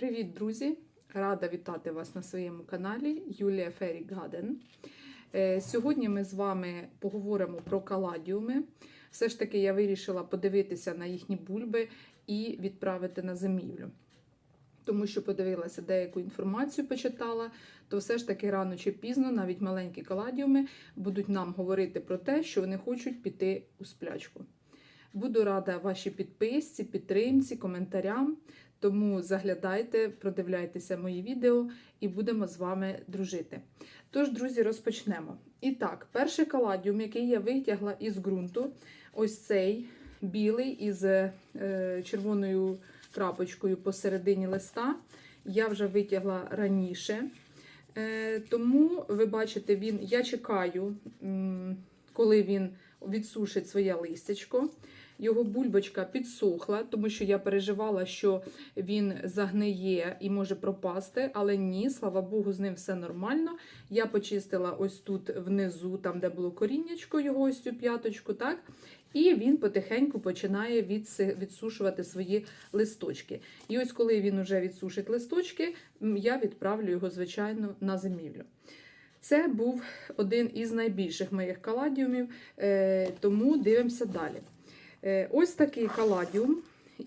Привіт, друзі! Рада вітати вас на своєму каналі Юлія Феррі Гаден. Е, Сьогодні ми з вами поговоримо про каладіуми. Все ж таки, я вирішила подивитися на їхні бульби і відправити на зимівлю. Тому що подивилася деяку інформацію, почитала, то все ж таки рано чи пізно навіть маленькі каладіуми будуть нам говорити про те, що вони хочуть піти у сплячку. Буду рада вашій підписці, підтримці, коментарям. Тому заглядайте, продивляйтеся мої відео і будемо з вами дружити. Тож, друзі, розпочнемо. І так, перший каладіум, який я витягла із ґрунту, ось цей білий із е, червоною крапочкою посередині листа. Я вже витягла раніше. Е, тому ви бачите, він, я чекаю, коли він відсушить своє листячко. Його бульбочка підсохла, тому що я переживала, що він загниє і може пропасти, але ні, слава Богу, з ним все нормально. Я почистила ось тут внизу, там де було коріннячко, його ось цю п'яточку, так? І він потихеньку починає відсушувати свої листочки. І ось коли він вже відсушить листочки, я відправлю його, звичайно, на зимівлю. Це був один із найбільших моїх каладіумів, е, тому дивимося далі. Е, Ось такий каладіум.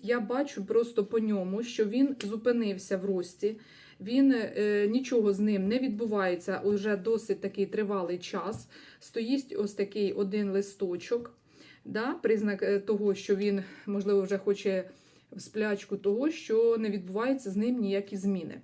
Я бачу просто по ньому, що він зупинився в рості. Він е, нічого з ним не відбувається уже досить такий тривалий час. Стоїть ось такий один листочок. Да? Признак е, того, що він, можливо, вже хоче в сплячку, того, що не відбуваються з ним ніякі зміни.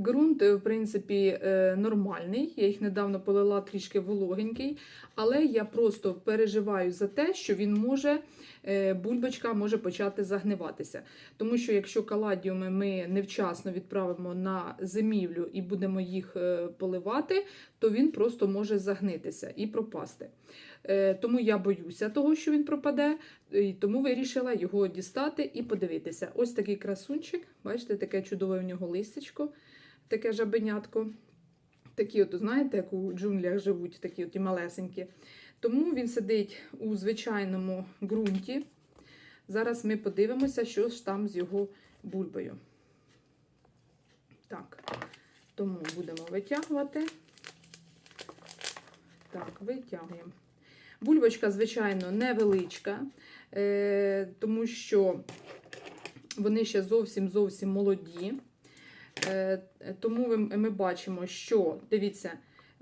Ґрунт, е, в принципі, е, нормальний. Я їх недавно полила трішки вологенький, але я просто переживаю за те, що він може, е, бульбочка може почати загниватися. Тому що якщо каладіуми ми невчасно відправимо на зимівлю і будемо їх поливати, то він просто може загнитися і пропасти. Тому я боюся того, що він пропаде, і тому вирішила його дістати і подивитися. Ось такий красунчик, бачите, таке чудове в нього листячко таке жабенятко. Такі, от, знаєте, як у джунглях живуть, такі от і малесенькі. Тому він сидить у звичайному ґрунті. Зараз ми подивимося, що ж там з його бульбою. Так, тому будемо витягувати. Так, витягуємо. Бульбочка, звичайно, невеличка, е, тому що вони ще зовсім-зовсім молоді. Е, Тому ми бачимо, що дивіться,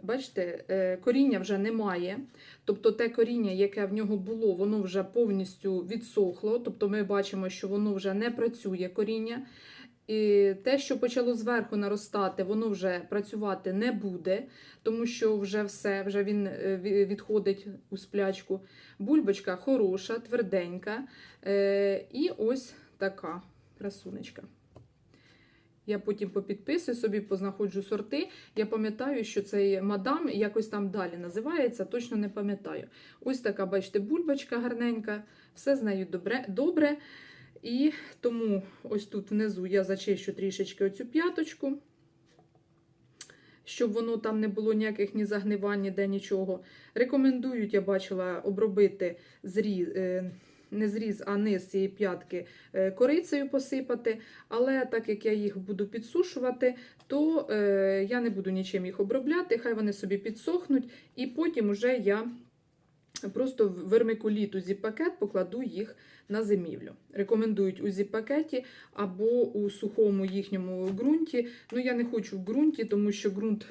бачите, е, коріння вже немає. Тобто те коріння, яке в нього було, воно вже повністю відсохло. Тобто ми бачимо, що воно вже не працює коріння. І те, що почало зверху наростати, воно вже працювати не буде, тому що вже все, вже він е, відходить у сплячку. Бульбочка хороша, тверденька. І ось така красунечка. Я потім попідписую собі, познаходжу сорти. Я пам'ятаю, що цей мадам якось там далі називається, точно не пам'ятаю. Ось така, бачите, бульбочка гарненька, все з нею добре. добре. І тому ось тут внизу я зачищу трішечки оцю п'яточку, щоб воно там не було ніяких ні загнивань, ніде нічого. Рекомендують, я бачила, обробити зріз, е, не зріз, а низ цієї п'ятки е, корицею посипати. Але так як я їх буду підсушувати, то е, я не буду нічим їх обробляти, хай вони собі підсохнуть, і потім уже я просто в вермикуліт у зіп-пакет покладу їх на зимівлю. Рекомендують у зіп-пакеті або у сухому їхньому ґрунті. Ну, я не хочу в ґрунті, тому що ґрунт.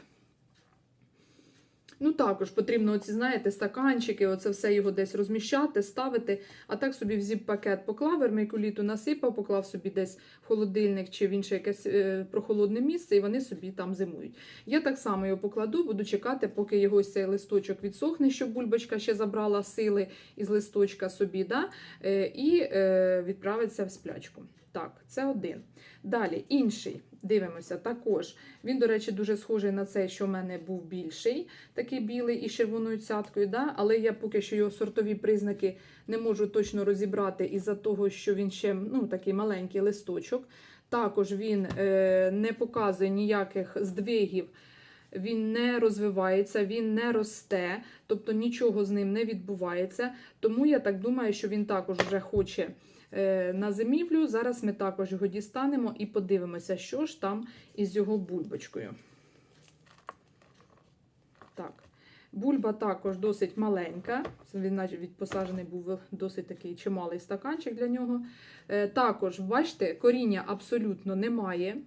Ну, також потрібно, оці, знаєте, стаканчики, оце все його десь розміщати, ставити. А так собі в зіп-пакет поклав, вермикуліту насипав, поклав собі десь в холодильник чи в інше якесь е, прохолодне місце, і вони собі там зимують. Я так само його покладу, буду чекати, поки його цей листочок відсохне, щоб бульбочка ще забрала сили із листочка собі, да? е, і е, відправиться в сплячку. Так, це один. Далі, інший. Дивимося, також. Він, до речі, дуже схожий на цей, що в мене був більший, такий білий із червоною цяткою. Да? Але я поки що його сортові признаки не можу точно розібрати із-за того, що він ще ну, такий маленький листочок. Також він е, не показує ніяких здвигів. Він не розвивається, він не росте, тобто нічого з ним не відбувається. Тому я так думаю, що він також вже хоче на зимівлю. Зараз ми також його дістанемо і подивимося, що ж там із його бульбочкою. Так. Бульба також досить маленька. Він від посаджений був досить такий чималий стаканчик для нього. Е, Також, бачите, коріння абсолютно немає.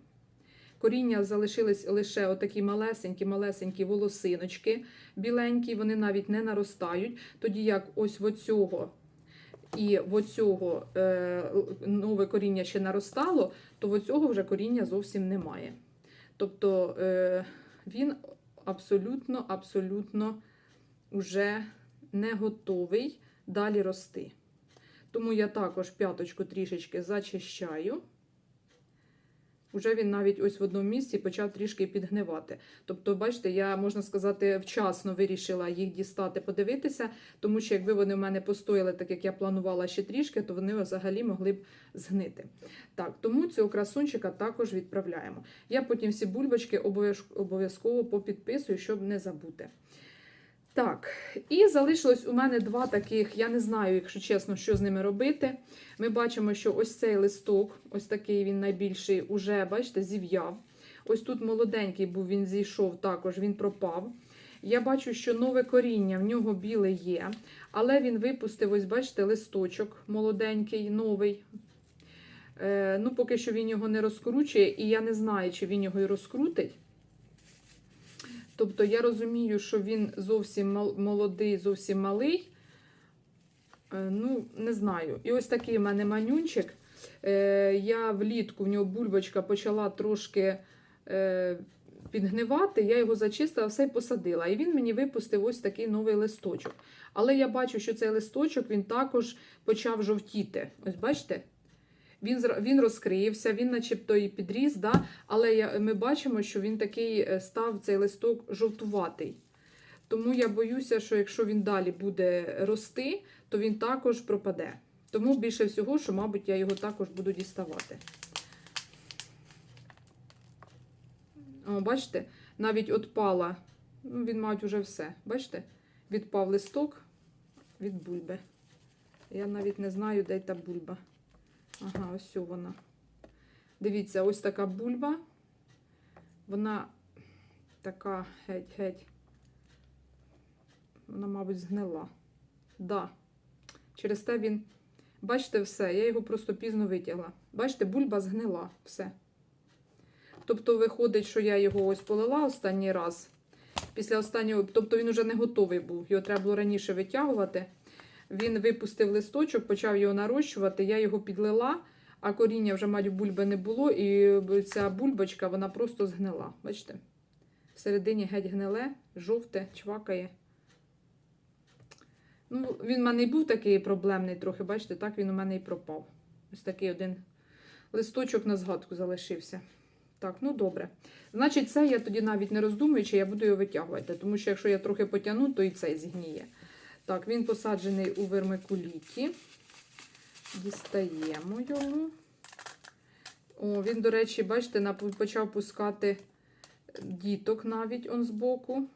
Коріння залишились лише отакі малесенькі, малесенькі волосиночки біленькі, вони навіть не наростають. Тоді як ось в оцього і в оцього е, нове коріння ще наростало, то в оцього вже коріння зовсім немає. Тобто е, він абсолютно, абсолютно вже не готовий далі рости. Тому я також п'яточку трішечки зачищаю. Уже він навіть ось в одному місці почав трішки підгнивати. Тобто, бачите, я, можна сказати, вчасно вирішила їх дістати, подивитися, тому що якби вони в мене постояли, так як я планувала ще трішки, то вони взагалі могли б згнити. Так, тому цього красунчика також відправляємо. Я потім всі бульбочки обов'язково попідписую, щоб не забути. Так, і залишилось у мене два таких, я не знаю, якщо чесно, що з ними робити. Ми бачимо, що ось цей листок, ось такий він найбільший, уже, бачите, зів'яв. Ось тут молоденький був, він зійшов також, він пропав. Я бачу, що нове коріння в нього біле є, але він випустив, ось бачите, листочок молоденький, новий. Е, ну, поки що він його не розкручує, і я не знаю, чи він його і розкрутить. Тобто я розумію, що він зовсім молодий, зовсім малий. Е, Ну, не знаю. І ось такий в мене манюнчик. Е, Я влітку в нього бульбочка почала трошки е, підгнивати. Я його зачистила, все й посадила. І він мені випустив ось такий новий листочок. Але я бачу, що цей листочок він також почав жовтіти. Ось бачите? Він, він розкрився, він начебто і підріс, да? але я, ми бачимо, що він такий е, став цей листок жовтуватий. Тому я боюся, що якщо він далі буде рости, то він також пропаде. Тому більше всього, що, мабуть, я його також буду діставати. О, бачите, навіть отпала, ну, він, мабуть, уже все. Бачите? Відпав листок від бульби. Я навіть не знаю, де та бульба. Ага, ось вона. Дивіться, ось така бульба. Вона така геть-геть. Вона, мабуть, згнила. Да. Через те він. Бачите, все, я його просто пізно витягла. Бачите, бульба згнила. Все. Тобто, виходить, що я його ось полила останній раз. Після останнього, тобто він вже не готовий був. Його треба було раніше витягувати. Він випустив листочок, почав його нарощувати. Я його підлила, а коріння вже мать бульби не було, і ця бульбочка вона просто згнила. Бачите? Всередині геть гниле, жовте, чвакає. Ну, він в мене і був такий проблемний трохи, бачите, так він у мене і пропав. Ось такий один листочок на згадку залишився. Так, ну добре. Значить, це я тоді навіть не роздумуючи, я буду його витягувати, тому що якщо я трохи потягну, то і цей згніє. Так, він посаджений у вермикуліті. Дістаємо його. О, він, до речі, бачите, почав пускати діток навіть он збоку.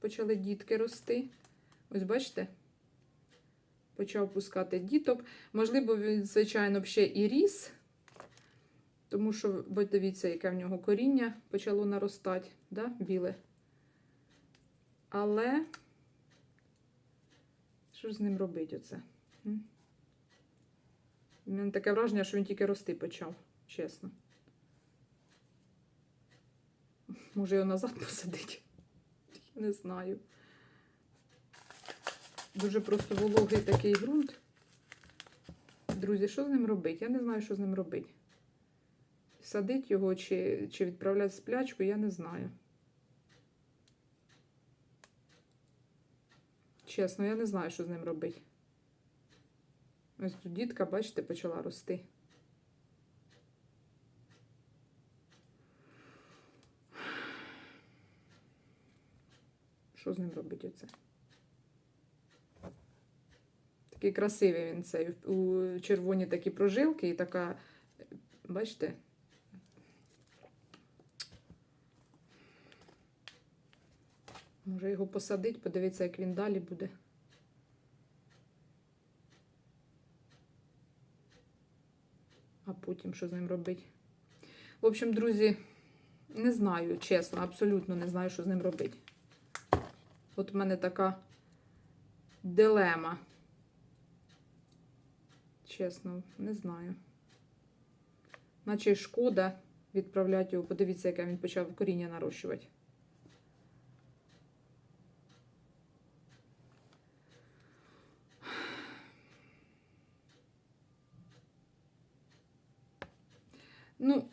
Почали дітки рости. Ось бачите? Почав пускати діток. Можливо, він, звичайно, ще і ріс, тому що, бо дивіться, яке в нього коріння почало наростати, да? біле. Але що ж з ним робити оце? У мене таке враження, що він тільки рости почав, чесно. Може його назад посадити? Я не знаю. Дуже просто вологий такий ґрунт. Друзі, що з ним робити? Я не знаю, що з ним робити. Садить його чи, чи відправляти сплячку, я не знаю. Чесно, я не знаю, що з ним робити. Ось тут дітка, бачите, почала рости. Що з ним робити оце? Такий красивий він цей. У червоні такі прожилки і така, бачите? Може його посадити, подивитися, як він далі буде. а потім що з ним робити. В общем, друзі, не знаю, чесно, абсолютно не знаю, що з ним робити. От в мене така дилема. Чесно, не знаю. Наче шкода відправляти його. Подивіться, яке він почав коріння нарощувати. Ну,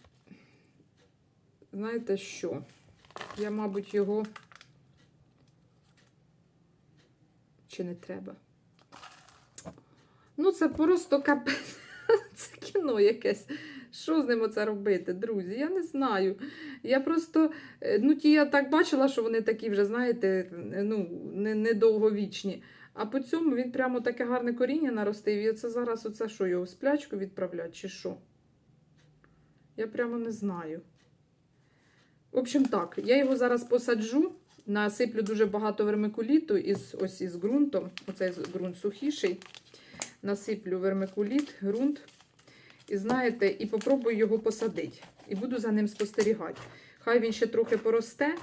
знаєте що? Я, мабуть, його. Чи не треба? Ну, це просто капець. Це кіно якесь. Що з ним оце робити, друзі? Я не знаю. Я просто, е, ну, ті я так бачила, що вони такі вже, знаєте, ну, не, недовговічні. А по цьому він прямо таке гарне коріння наростив. І оце зараз оце що, його в сплячку відправляти, чи що? Я прямо не знаю. В общем, так, я його зараз посаджу, насиплю дуже багато вермикуліту із, ось із ґрунтом. Оцей ґрунт сухіший. Насиплю вермикуліт, ґрунт. І знаєте, і попробую його посадити. І буду за ним спостерігати. Хай він ще трохи поросте.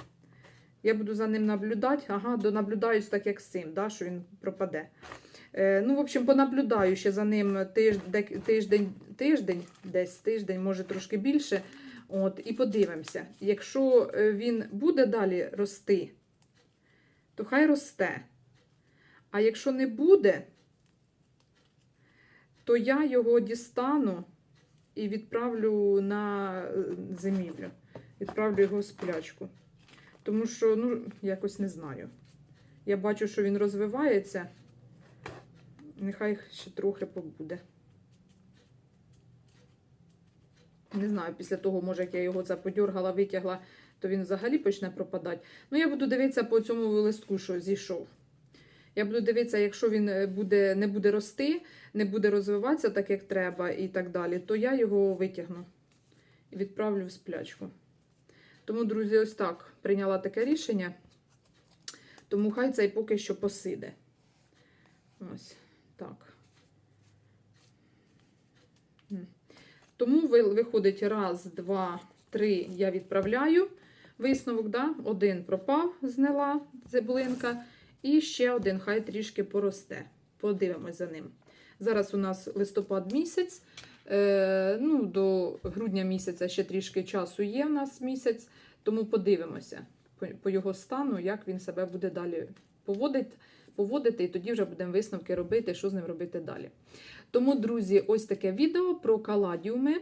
Я буду за ним наблюдати. Ага, донаблюдаюсь так, як з цим, да, що він пропаде. Е, ну, в общем, понаблюдаю ще за ним тиждень, тиждень, тиждень, десь тиждень, може трошки більше. От, і подивимося. Якщо е, він буде далі рости, то хай росте. А якщо не буде, то я його дістану і відправлю на е, зимівлю. Відправлю його в сплячку. Тому що, ну, якось не знаю. Я бачу, що він розвивається. Нехай ще трохи побуде. Не знаю, після того, може, як я його це подьоргала, витягла, то він взагалі почне пропадати. Ну, я буду дивитися по цьому листку, що зійшов. Я буду дивитися, якщо він е, буде, не буде рости, не буде розвиватися так, як треба, і так далі, то я його витягну і відправлю в сплячку. Тому, друзі, ось так прийняла таке рішення. Тому хай цей поки що посиде. Ось так. Тому виходить раз, два, три я відправляю. Висновок, да? один пропав, знила цибулинка. І ще один, хай трішки поросте. Подивимось за ним. Зараз у нас листопад місяць. Е, ну, до грудня місяця ще трішки часу є в нас місяць, тому подивимося по, по його стану, як він себе буде далі поводити, поводити, і тоді вже будемо висновки робити, що з ним робити далі. Тому, друзі, ось таке відео про каладіуми.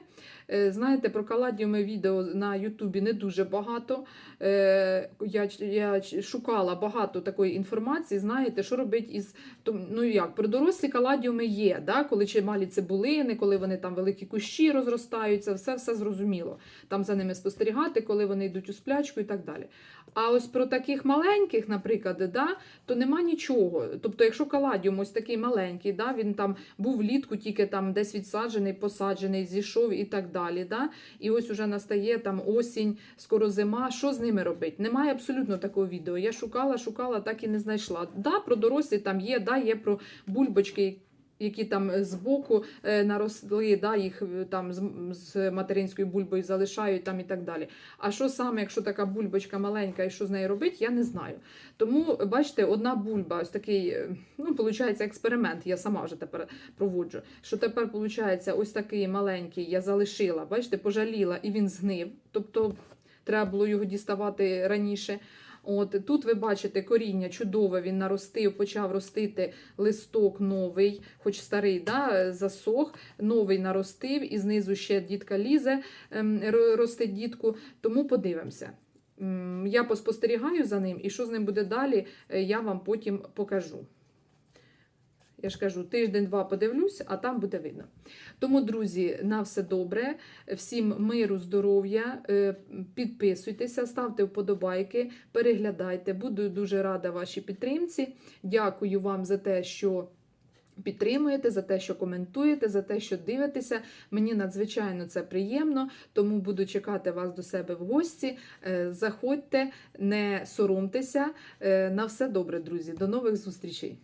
Е, Знаєте, про каладіуми відео на Ютубі не дуже багато. Е, Я, я шукала багато такої інформації. Знаєте, що робить із ну як про дорослі каладіуми є, да? коли чималі цибулини, коли вони там великі кущі розростаються, все все зрозуміло. Там за ними спостерігати, коли вони йдуть у сплячку і так далі. А ось про таких маленьких, наприклад, да, то нема нічого. Тобто, якщо каладіум ось такий маленький, да, він там був влітку тільки там десь відсаджений, посаджений, зійшов і так далі. Да, і ось уже настає там осінь, скоро зима. Що з ними робить? Немає абсолютно такого відео. Я шукала, шукала, так і не знайшла. Да, про дорослі там є, да, є про бульбочки. Які там збоку е, наросли, да, їх е, там з, материнською бульбою залишають там і так далі. А що саме, якщо така бульбочка маленька, і що з нею робити, я не знаю. Тому, бачите, одна бульба, ось такий, е, ну, виходить, експеримент, я сама вже тепер проводжу. Що тепер, виходить, ось такий маленький я залишила, бачите, пожаліла, і він згнив. Тобто треба було його діставати раніше. От Тут ви бачите коріння чудове, він наростив, почав ростити листок новий, хоч старий да, засох, новий наростив, і знизу ще дітка лізе, ем, ростить дітку. Тому подивимося. Я поспостерігаю за ним, і що з ним буде далі, е, я вам потім покажу. Я ж кажу, тиждень-два подивлюсь, а там буде видно. Тому, друзі, на все добре. Всім миру, здоров'я. е, Підписуйтеся, ставте вподобайки, переглядайте. Буду дуже рада вашій підтримці. Дякую вам за те, що. Підтримуєте за те, що коментуєте, за те, що дивитеся. Мені надзвичайно це приємно, тому буду чекати вас до себе в гості. Е, Заходьте, не соромтеся. Е, На все добре, друзі. До нових зустрічей!